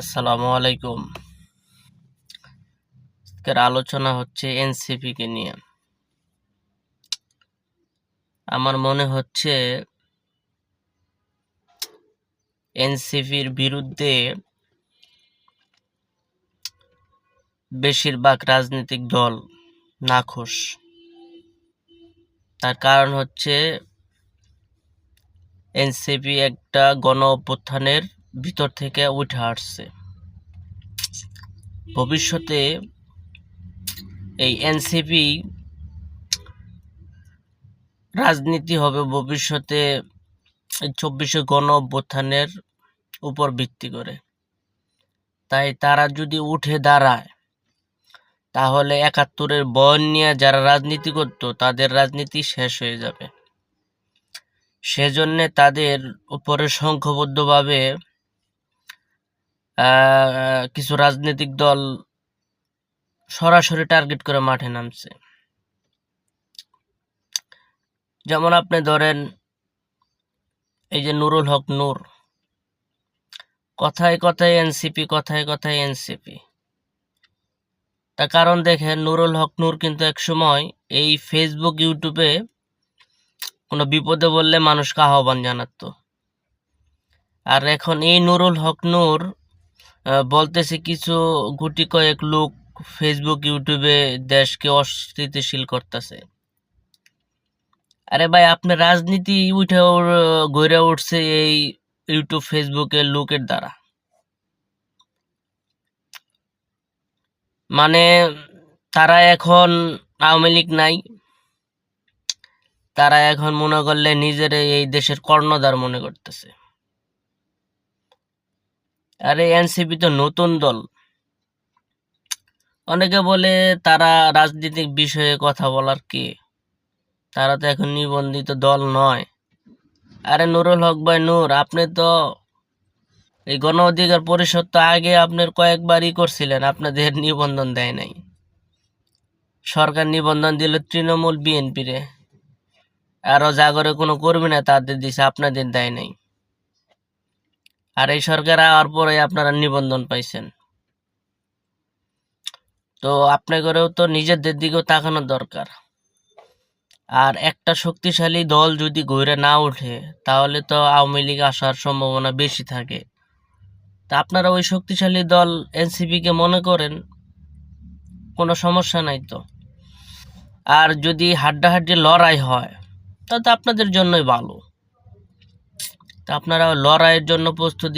আসসালামু আলাইকুম। আজকের আলোচনা হচ্ছে এনসিপি কে নিয়ে। আমার মনে হচ্ছে এনসিপির বিরুদ্ধে বেশিরভাগ রাজনৈতিক দল নাখোশ। তার কারণ হচ্ছে এনসিপি একটা গণ অভ্যুত্থানের ভিতর থেকে উঠে আসছে। ভবিষ্যতে এই এনসিপি রাজনীতি হবে, ভবিষ্যতে চব্বিশে গণ অভ্যুত্থানের উপর ভিত্তি করে। তাই তারা যদি উঠে দাঁড়ায়, তাহলে একাত্তরের বয়ন নিয়ে যারা রাজনীতি করতো, তাদের রাজনীতি শেষ হয়ে যাবে। সেজন্যে তাদের উপরে সংঘবদ্ধভাবে কিছু রাজনৈতিক দল সরাসরি টার্গেট করে মাঠে নামছে। যেমন আপনি ধরেন, এই যে নুরুল হক নূর, কথায় কথায় এনসিপি, কথায় কথায় এনসিপি। তার কারণ দেখেন, নুরুল হক নূর কিন্তু এক সময় এই ফেসবুক ইউটিউবে কোনো বিপদে বললে মানুষকে আহ্বান জানাতো। আর এখন এই নুরুল হক নূর বলতেছে কিছু গুটি কয়েক লোক ফেসবুক ইউটিউবে দেশকে অস্থিতিশীল করতেছে। আরে ভাই, আপনার রাজনীতি উঠে গড়ে উঠছে এই ইউটিউব ফেসবুকের লোকের দ্বারা। মানে তারা এখন আওয়ামী লীগ নাই। তারা এখন মনে করলে নিজের এই দেশের কর্ণধার মনে করতেছে। আরে এনসিপি তো নতুন দল। অনেকে বলে তারা রাজনৈতিক বিষয়ে কথা বলার কে? তারা তো এখন নিবন্ধিত দল নয়। আরে নুরুল হক ভাই, নূর, আপনি তো এই গণ অধিকার পরিষদ তো আগে আপনার কয়েকবারই করছিলেন, আপনাদের নিবন্ধন দেয় নাই। সরকার নিবন্ধন দিল তৃণমূল বিএনপিরে। আরও জাগরে কোনো কর্মী না তাদের দিছে, আপনাদের দেয় নাই। আর এই সরকার আওয়ার পরে আপনারা নিবন্ধন পাইছেন। তো আপনাদেরও তো নিজেদের দিকেও তাকানো দরকার। আর একটা শক্তিশালী দল যদি ঘুরে না ওঠে, তাহলে তো আওয়ামী লীগ আসার সম্ভাবনা বেশি থাকে। তা আপনারা ওই শক্তিশালী দল এনসিপিকে মনে করেন? কোনো সমস্যা নাই তো। আর যদি হাড্ডাহাড্ডি লড়াই হয়, তাহলে আপনাদের জন্যই ভালো। তা আপনারা লড়াইয়ের জন্য প্রস্তুতি